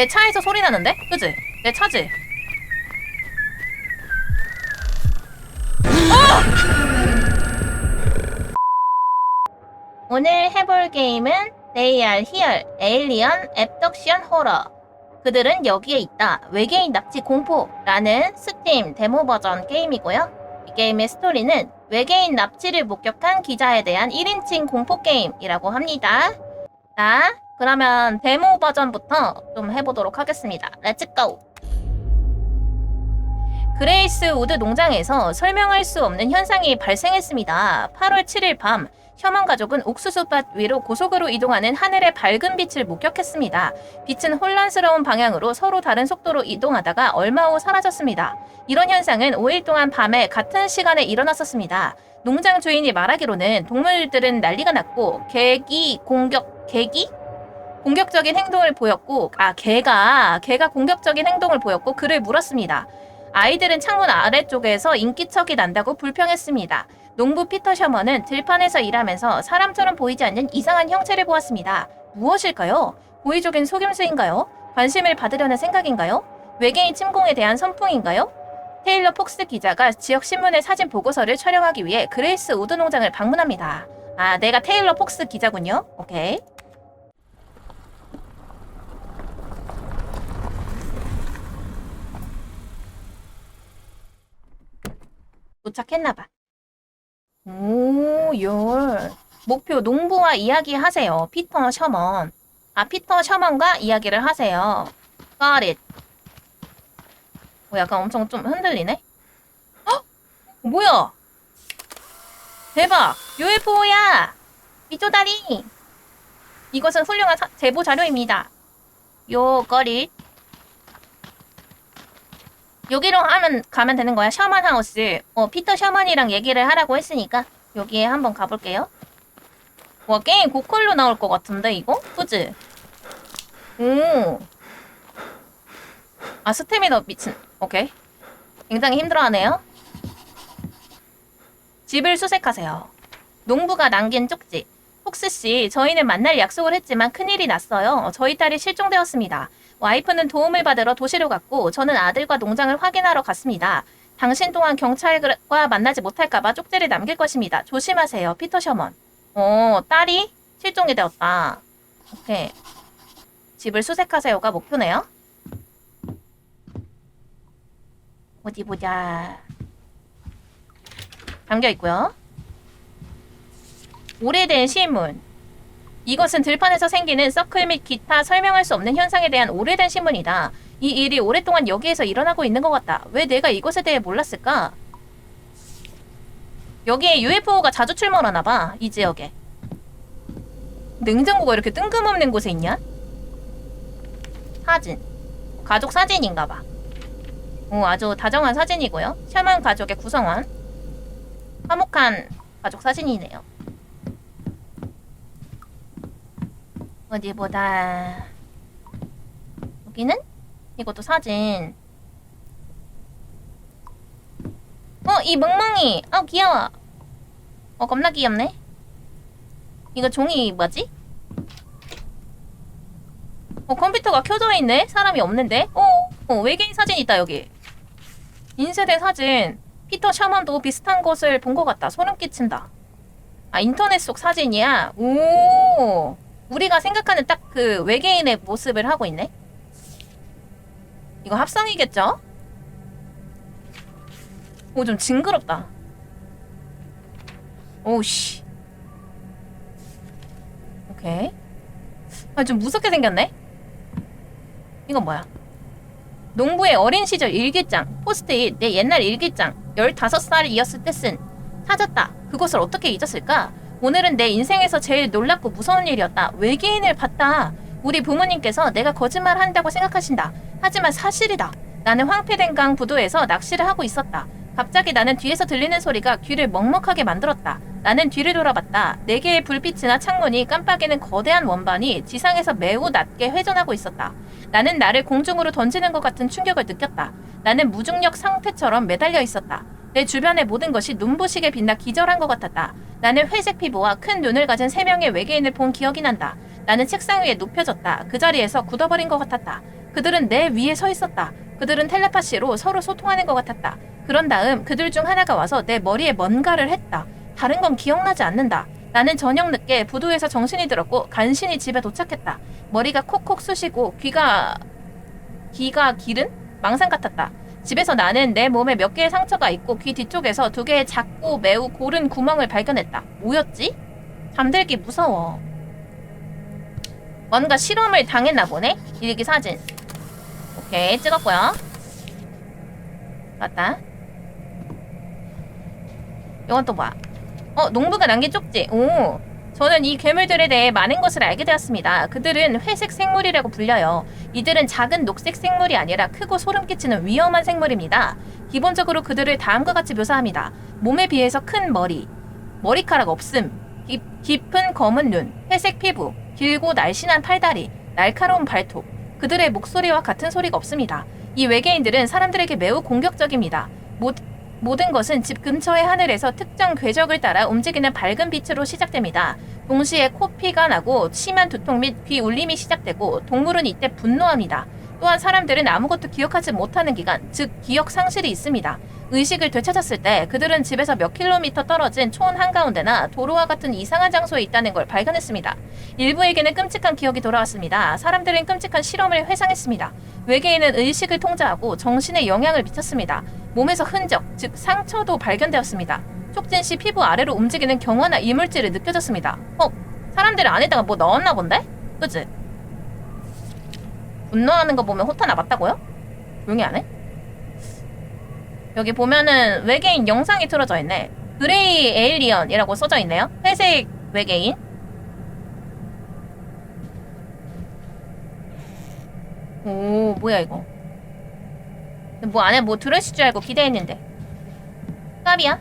내 차에서 소리 나는데? 그지? 내 차지? 오늘 해볼 게임은 They Are Here Alien Abduction Horror 그들은 여기에 있다 외계인 납치 공포라는 스팀 데모 버전 게임이고요 이 게임의 스토리는 외계인 납치를 목격한 기자에 대한 1인칭 공포 게임이라고 합니다 자 그러면 데모 버전부터 좀 해보도록 하겠습니다 렛츠고 그레이스 우드 농장에서 설명할 수 없는 현상이 발생했습니다. 8월 7일 밤 셔먼 가족은 옥수수밭 위로 고속으로 이동하는 하늘의 밝은 빛을 목격했습니다. 빛은 혼란스러운 방향으로 서로 다른 속도로 이동하다가 얼마 후 사라졌습니다. 이런 현상은 5일 동안 밤에 같은 시간에 일어났었습니다. 농장 주인이 말하기로는 동물들은 난리가 났고 개기 공격 개기 공격적인 행동을 보였고 아 개가 개가 공격적인 행동을 보였고 그를 물었습니다. 아이들은 창문 아래쪽에서 인기척이 난다고 불평했습니다. 농부 피터 셔먼은 들판에서 일하면서 사람처럼 보이지 않는 이상한 형체를 보았습니다. 무엇일까요? 고의적인 속임수인가요? 관심을 받으려는 생각인가요? 외계인 침공에 대한 선풍인가요? 테일러 폭스 기자가 지역 신문의 사진 보고서를 촬영하기 위해 그레이스 우드 농장을 방문합니다. 아, 내가 테일러 폭스 기자군요. 오케이. 도착했나봐. 오, 열. 목표 농부와 이야기하세요. 피터 셔먼. 아, 피터 셔먼과 이야기를 하세요. Got it. 어, 약간 엄청 좀 흔들리네? 헉! 뭐야? 대박! UFO야! 미조다리! 이것은 훌륭한 사- 제보 자료입니다. 요, it. 여기로 하면 가면 되는 거야. 셔먼 하우스. 어, 피터 셔먼이랑 얘기를 하라고 했으니까 여기에 한번 가볼게요. 와, 게임 고퀄로 나올 것 같은데 이거? 그지? 오. 아, 스태미너 미친. 오케이. 굉장히 힘들어하네요. 집을 수색하세요. 농부가 남긴 쪽지. 폭스 씨, 저희는 만날 약속을 했지만 큰일이 났어요. 저희 딸이 실종되었습니다. 와이프는 도움을 받으러 도시로 갔고 저는 아들과 농장을 확인하러 갔습니다. 당신 또한 경찰과 만나지 못할까봐 쪽지를 남길 것입니다. 조심하세요. 피터 셔먼. 어, 딸이 실종이 되었다. 오케이. 집을 수색하세요가 목표네요. 어디 보자. 담겨 있고요. 오래된 신문. 이것은 들판에서 생기는 서클 및 기타 설명할 수 없는 현상에 대한 오래된 신문이다. 이 일이 오랫동안 여기에서 일어나고 있는 것 같다. 왜 내가 이것에 대해 몰랐을까? 여기에 UFO가 자주 출몰하나 봐. 이 지역에. 냉장고가 이렇게 뜬금없는 곳에 있냐? 사진. 가족 사진인가 봐. 오, 아주 다정한 사진이고요. 샤먼 가족의 구성원. 화목한 가족 사진이네요. 어디 보다. 여기는? 이것도 사진. 어, 이 멍멍이. 아, 귀여워. 어, 겁나 귀엽네. 이거 종이 뭐지? 어, 컴퓨터가 켜져 있네? 사람이 없는데? 어, 어, 외계인 사진 있다, 여기. 인쇄된 사진. 피터 샤먼도 비슷한 것을 본 것 같다. 소름 끼친다. 아, 인터넷 속 사진이야? 오. 우리가 생각하는 딱 그 외계인의 모습을 하고 있네? 이거 합성이겠죠? 오, 좀 징그럽다. 오씨. 오케이. 아, 좀 무섭게 생겼네? 이건 뭐야? 농부의 어린 시절 일기장, 포스트잇, 내 옛날 일기장, 15살이었을 때 쓴. 찾았다. 그것을 어떻게 잊었을까? 오늘은 내 인생에서 제일 놀랍고 무서운 일이었다. 외계인을 봤다. 우리 부모님께서 내가 거짓말 한다고 생각하신다. 하지만 사실이다. 나는 황폐된 강 부두에서 낚시를 하고 있었다. 갑자기 나는 뒤에서 들리는 소리가 귀를 먹먹하게 만들었다. 나는 뒤를 돌아봤다. 네 개의 불빛이나 창문이 깜빡이는 거대한 원반이 지상에서 매우 낮게 회전하고 있었다. 나는 나를 공중으로 던지는 것 같은 충격을 느꼈다. 나는 무중력 상태처럼 매달려 있었다. 내 주변의 모든 것이 눈부시게 빛나 기절한 것 같았다. 나는 회색 피부와 큰 눈을 가진 세 명의 외계인을 본 기억이 난다. 나는 책상 위에 눕혀졌다. 그 자리에서 굳어버린 것 같았다. 그들은 내 위에 서 있었다. 그들은 텔레파시로 서로 소통하는 것 같았다. 그런 다음 그들 중 하나가 와서 내 머리에 뭔가를 했다. 다른 건 기억나지 않는다. 나는 저녁 늦게 부두에서 정신이 들었고 간신히 집에 도착했다. 머리가 콕콕 쑤시고 귀가 귀가 기른 망상 같았다. 집에서 나는 내 몸에 몇 개의 상처가 있고 귀 뒤쪽에서 두 개의 작고 매우 고른 구멍을 발견했다. 뭐였지? 잠들기 무서워. 뭔가 실험을 당했나 보네? 일기 사진. 오케이, 찍었고요. 맞다. 이건 또 뭐야? 어, 농부가 남긴 쪽지. 오. 저는 이 괴물들에 대해 많은 것을 알게 되었습니다. 그들은 회색 생물이라고 불려요. 이들은 작은 녹색 생물이 아니라 크고 소름 끼치는 위험한 생물입니다. 기본적으로 그들을 다음과 같이 묘사합니다. 몸에 비해서 큰 머리, 머리카락 없음, 깊, 깊은 검은 눈, 회색 피부, 길고 날씬한 팔다리, 날카로운 발톱. 그들의 목소리와 같은 소리가 없습니다. 이 외계인들은 사람들에게 매우 공격적입니다. 모, 모든 것은 집 근처의 하늘에서 특정 궤적을 따라 움직이는 밝은 빛으로 시작됩니다. 동시에 코피가 나고 심한 두통 및 귀 울림이 시작되고 동물은 이때 분노합니다. 또한 사람들은 아무것도 기억하지 못하는 기간, 즉 기억 상실이 있습니다. 의식을 되찾았을 때 그들은 집에서 몇 킬로미터 떨어진 촌 한가운데나 도로와 같은 이상한 장소에 있다는 걸 발견했습니다. 일부에게는 끔찍한 기억이 돌아왔습니다. 사람들은 끔찍한 실험을 회상했습니다. 외계인은 의식을 통제하고 정신에 영향을 미쳤습니다. 몸에서 흔적, 즉 상처도 발견되었습니다. 촉진 씨 피부 아래로 움직이는 경화나 이물질이 느껴졌습니다. 어, 사람들이 안에다가 뭐 넣었나 본데? 그치? 분노하는 거 보면 호타나 맞다고요? 조용히 안 해? 여기 보면은 외계인 영상이 틀어져 있네. 그레이 에일리언이라고 써져 있네요. 회색 외계인. 오, 뭐야 이거? 뭐 안에 뭐 들었을 줄 알고 기대했는데. 깝이야?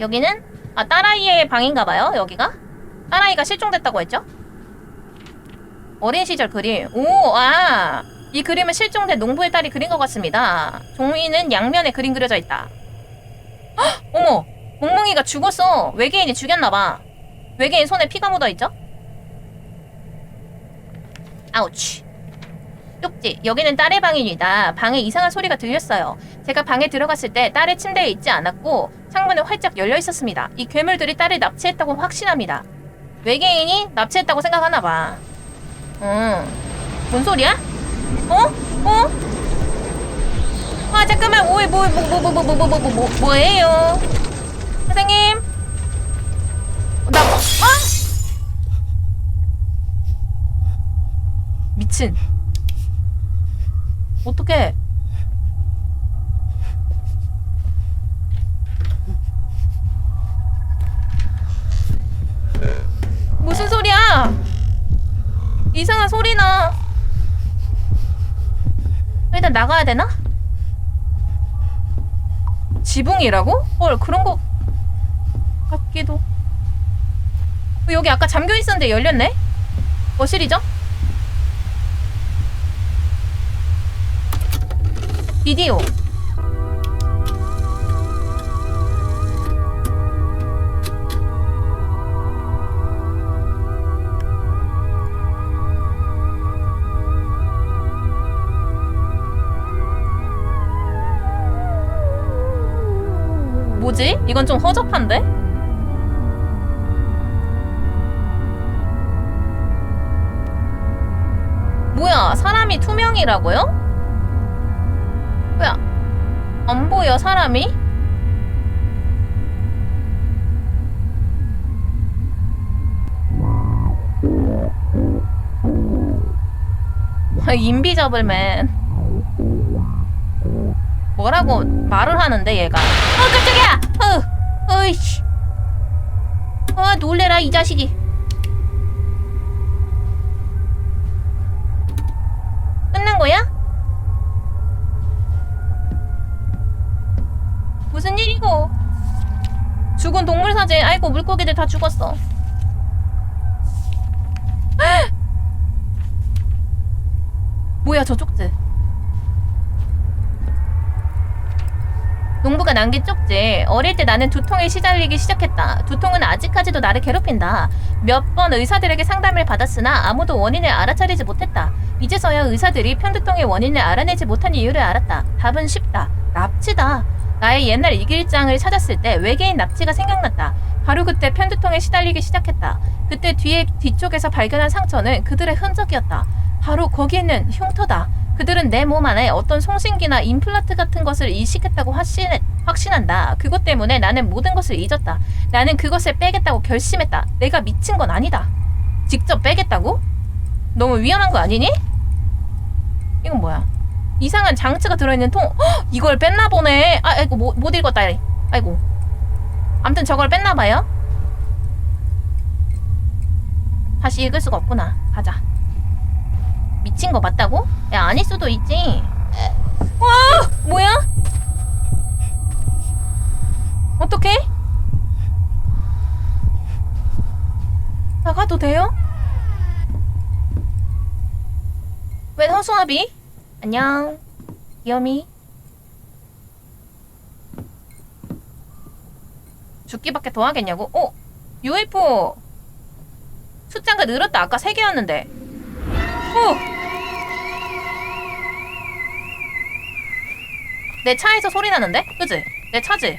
여기는 아 딸아이의 방인가 봐요. 여기가 딸아이가 실종됐다고 했죠? 어린 시절 그림. 오, 아. 이 그림은 실종된 농부의 딸이 그린 것 같습니다. 종이는 양면에 그림 그려져 있다. 헉! 어머! 멍멍이가 죽었어. 외계인이 죽였나봐. 외계인 손에 피가 묻어 있죠? 아우치. 쪽지. 여기는 딸의 방입니다. 방에 이상한 소리가 들렸어요. 제가 방에 들어갔을 때 딸의 침대에 있지 않았고 창문은 활짝 열려 있었습니다. 이 괴물들이 딸을 납치했다고 확신합니다. 외계인이 납치했다고 생각하나 봐. 응. 뭔 소리야? 어? 어? 아 잠깐만 뭐해 뭐해 뭐뭐뭐뭐뭐뭐뭐 뭐, 뭐예요? 선생님? 나 어? 미친. 어떡해? 무슨 소리야? 이상한 소리 나. 일단 나가야 되나? 지붕이라고? 헐 그런 거 같기도. 어, 여기 아까 잠겨 있었는데 열렸네? 거실이죠? 비디오. 이건 좀 허접한데? 뭐야, 사람이 투명이라고요? 뭐야, 안 보여, 사람이? 아, 인비저블맨. 뭐라고 말을 하는데 얘가 어 깜짝이야 어 어이씨. 아 놀래라 이 자식이. 끝난 거야? 무슨 일이고? 죽은 동물 사진 아이고 물고기들 다 죽었어. 뭐야 저 쪽지 농부가 게 쪽지. 어릴 때 나는 두통에 시달리기 시작했다. 두통은 아직까지도 나를 괴롭힌다. 몇 번 의사들에게 상담을 받았으나 아무도 원인을 알아차리지 못했다. 이제서야 의사들이 편두통의 원인을 알아내지 못한 이유를 알았다. 답은 쉽다. 납치다. 나의 옛날 일기장을 찾았을 때 외계인 납치가 생각났다. 바로 그때 편두통에 시달리기 시작했다. 그때 뒤에 뒤쪽에서 발견한 상처는 그들의 흔적이었다. 바로 거기 있는 흉터다. 그들은 내 몸 안에 어떤 송신기나 임플란트 같은 것을 이식했다고 확신, 확신한다. 그것 때문에 나는 모든 것을 잊었다. 나는 그것을 빼겠다고 결심했다. 내가 미친 건 아니다. 직접 빼겠다고? 너무 위험한 거 아니니? 이건 뭐야? 이상한 장치가 들어있는 통. 헉, 이걸 뺐나 보네. 아, 아이고 못, 못 읽었다. 아이고. 암튼 저걸 뺐나 봐요. 다시 읽을 수가 없구나. 가자. 미친 거 맞다고? 야 아닐 수도 있지. 와 뭐야? 어떡해? 나가도 돼요? 웬 허수아비? 안녕. 귀염이. 죽기밖에 더 하겠냐고? 어? UFO 숫자가 늘었다. 아까 3개였는데. 어! 내 차에서 소리 나는데? 그지? 내 차지?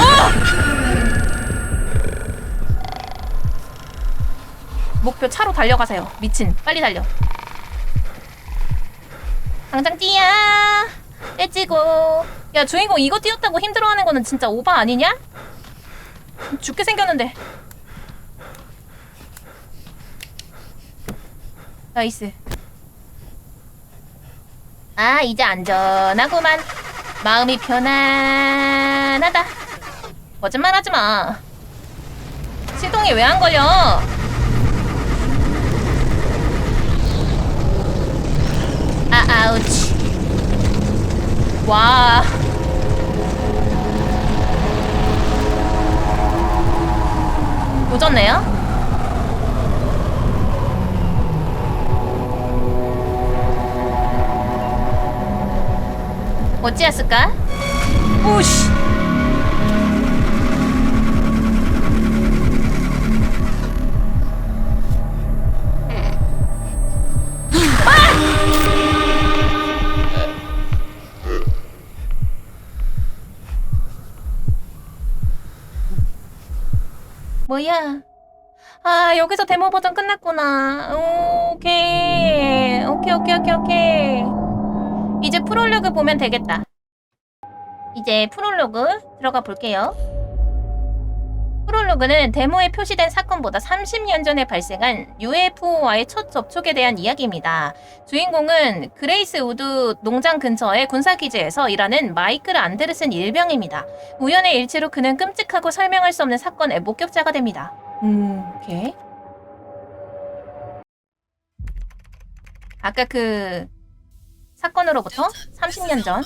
아! 목표 차로 달려가세요. 미친. 빨리 달려. 당장 뛰어. 떼지고. 야, 주인공 이거 뛰었다고 힘들어하는 거는 진짜 오바 아니냐? 죽게 생겼는데. 나이스. 아, 이제 안전하구만. 마음이 편안하다. 거짓말 하지 마. 시동이 왜 안 걸려? 아, 아우치. 와. 오졌네요? 어찌했을까? 오씨. 뭐야? 아, 여기서 데모 버전 끝났구나. 오케이. 오케이, 오케이, 오케이, 오케이. 이제 프롤로그 보면 되겠다. 이제 프롤로그 들어가 볼게요. 프롤로그는 데모에 표시된 사건보다 30년 전에 발생한 UFO와의 첫 접촉에 대한 이야기입니다. 주인공은 그레이스 우드 농장 근처의 군사기지에서 일하는 마이클 안데르슨 일병입니다. 우연의 일치로 그는 끔찍하고 설명할 수 없는 사건의 목격자가 됩니다. 음, 오케이. 아까 그 사건으로부터 30년 전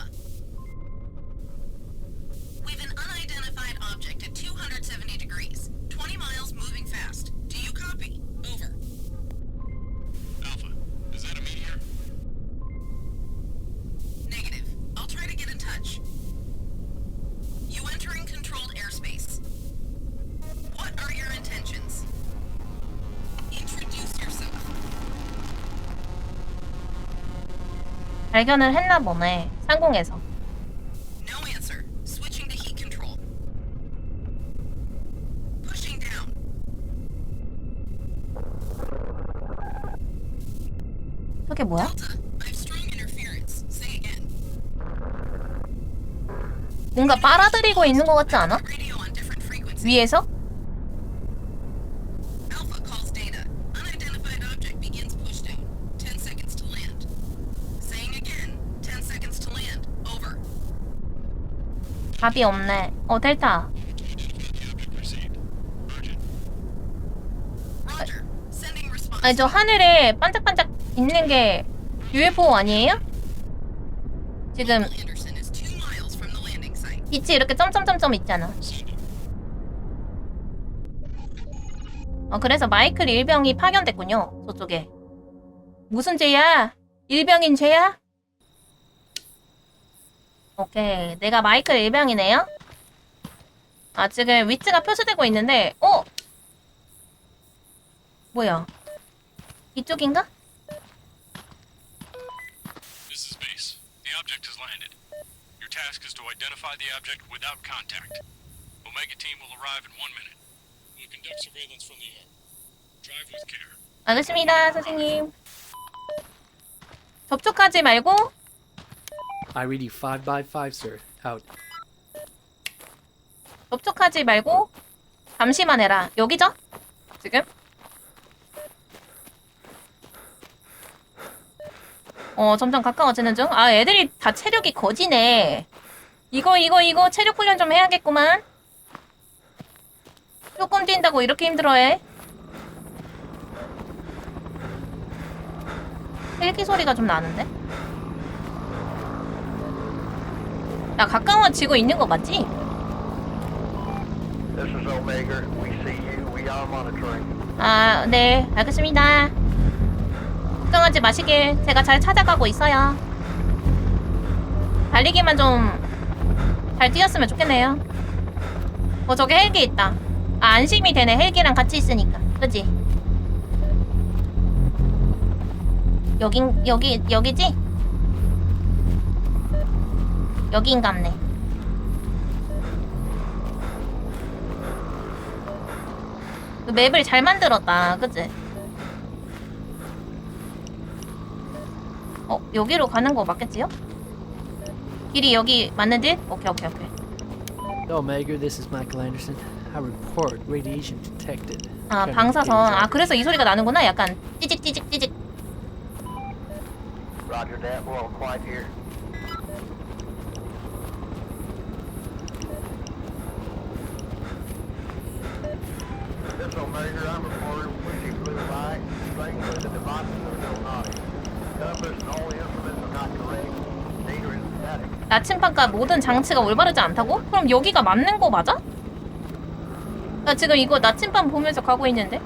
발견을 했나 보네. 상공에서. No answer. Switching to heat control. Pushing down. 저게 뭐야? 뭔가 빨아들이고 있는 것 같지 않아? 위에서? 답이 없네. 어, 델타. 아니, 저 하늘에 반짝반짝 있는 게 UFO 아니에요? 지금 Anderson is 2 miles from the landing site. 빛이 이렇게 점점점점 있잖아. 어, 그래서 마이클 일병이 파견됐군요. 저쪽에. 무슨 죄야? 일병인 죄야? 오케이. 내가 마이클 일병이네요. 아, 지금 위치가 표시되고 있는데, 어? 뭐야? 이쪽인가? This is base. The object has landed. Your task is to identify the object without contact. Omega team will arrive in one minute. We'll conduct surveillance from the air. Drive with care. 알겠습니다, 선생님. 접촉하지 말고, I read you 5 by 5, sir. Out. 접촉하지 말고, 잠시만 해라. 여기죠? 지금? 어, 점점 가까워지는 중. 아, 애들이 다 체력이 거지네. 이거, 이거, 이거 체력 훈련 좀 해야겠구만. 조금 뛴다고 이렇게 힘들어해. 헬기 소리가 좀 나는데? 야, 가까워지고 있는 거 맞지? 아, 네, 알겠습니다. 걱정하지 마시길. 제가 잘 찾아가고 있어요. 달리기만 좀 잘 뛰었으면 좋겠네요. 뭐 저기 헬기 있다. 아, 안심이 되네. 헬기랑 같이 있으니까. 그지? 여긴, 여기, 여기지? 여긴갑네. 그 맵을 잘 만들었다. 그치? 어, 여기로 가는 거 맞겠지요? 길이 여기 맞는 듯? 오케이, 오케이, 오케이. Omega, this is Michael Anderson. I report radiation detected. 아, 방사선. 아, 그래서 이 소리가 나는구나. 약간 찌직, 찌직, 찌직. Roger that. We're all quiet here. 나침반과 모든 장치가 올바르지 않다고? 그럼 여기가 맞는 거 맞아? 나 지금 이거 나침반 보면서 가고 있는데?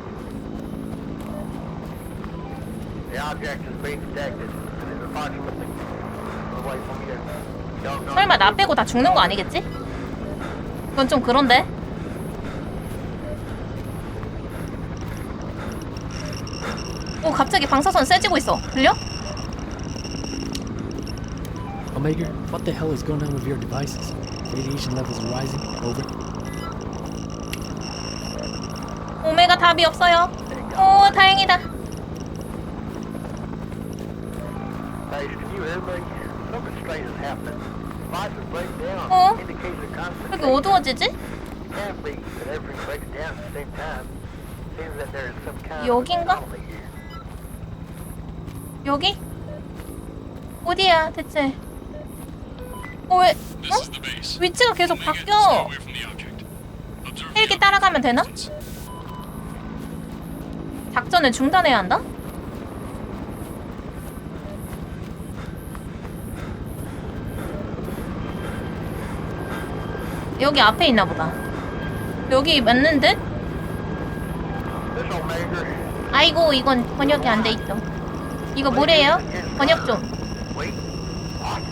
설마 나 빼고 다 죽는 거 아니겠지? 그건 좀 그런데? 오 갑자기 방사선 세지고 있어 들려? Omega, what the hell is going on with your devices? Radiation levels are rising. Over. 오메가 답이 없어요 오 다행이다. Oh. A constant. 여기 어두워지지? 여긴가? 여기? 어디야 대체 어 왜? 어? 위치가 계속 바뀌어 헬기 따라가면 되나? 작전을 중단해야 한다? 여기 앞에 있나 보다. 여기 맞는 듯? 아이고 이건 번역이 안 돼 있죠. 이거 뭐래요? 번역 좀. Wait. What?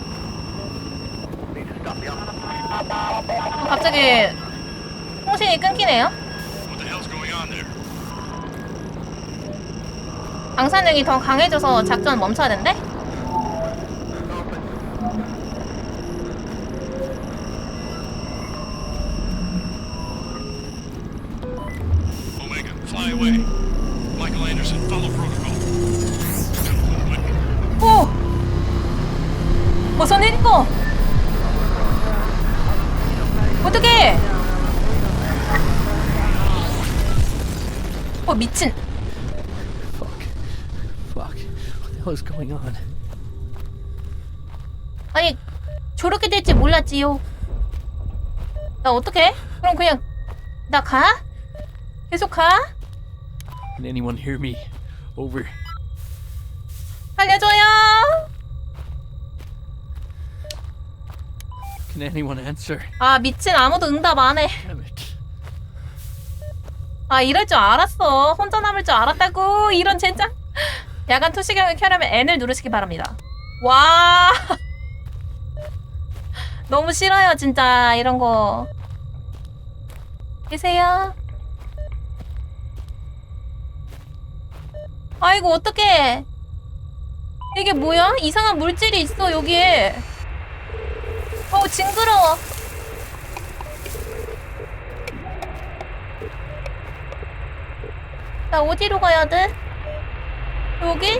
Need to stop you. 어, 갑자기 통신이 끊기네요. 방사능이 더 강해져서 작전 멈춰야 된대? 어, 미친. Fuck. Fuck. What the hell is going on? 아니, 저렇게 될지 몰랐지요. 나 어떡해? 그럼 그냥, 나 가? 계속 가? Can anyone hear me? Over. 알려줘요! Can anyone answer? 아, 미친 아무도 응답 안 해. Damn it. 아, 이럴 줄 알았어. 혼자 남을 줄 알았다고. 이런 젠장. 야간 투시경을 켜려면 N을 누르시기 바랍니다. 와. 너무 싫어요, 진짜. 이런 거. 계세요? 아이고, 어떡해. 이게 뭐야? 이상한 물질이 있어, 여기에. 어우, 징그러워. 나 어디로 가야 돼? 여기?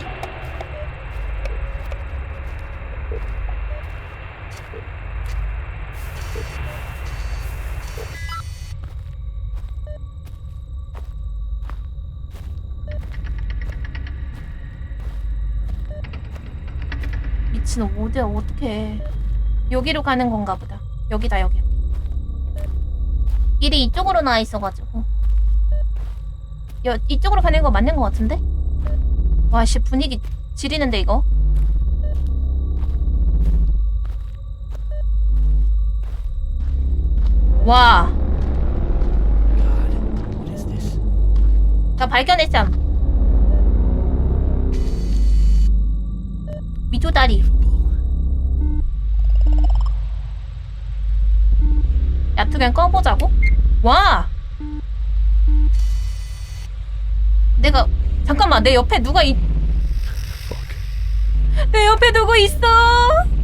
미친 어디야 어떡해 여기로 가는 건가 보다 여기다 여기 여기. 길이 이쪽으로 나와 있어가지고 여, 이쪽으로 가는 거 맞는 거 같은데? 와씨 분위기 지리는데 이거 와? 나 발견했잠. 미조다리. 야투겐 꺼보자고? 와! 내가, 잠깐만, 내 옆에 누가 있. 내 옆에 누구 있어?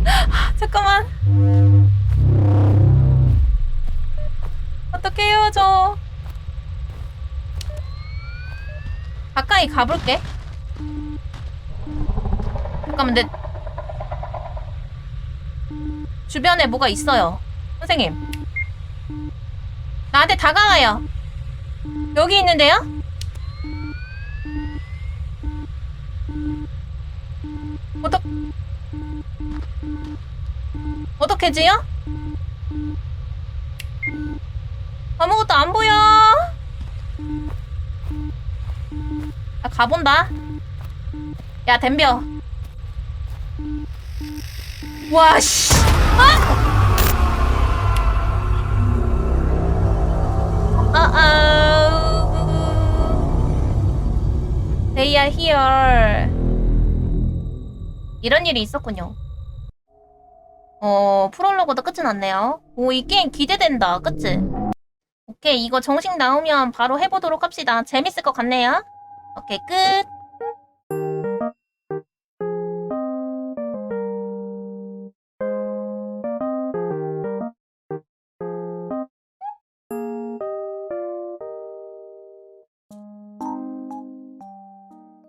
아, 잠깐만. 어떡해요, 저. 가까이 가볼게. 잠깐만, 내 주변에 뭐가 있어요. 선생님. 나한테 다가와요. 여기 있는데요? 어떡해지요? 아무것도 안 보여. 나 가본다. 야, 덤벼. 와, 씨. 아! 아, They are. 이런 일이 있었군요. 어, 프롤로그도 끝이 났네요. 오, 이 게임 기대된다. 그치? 오케이, 이거 정식 나오면 바로 해보도록 합시다. 재밌을 것 같네요. 오케이, 끝.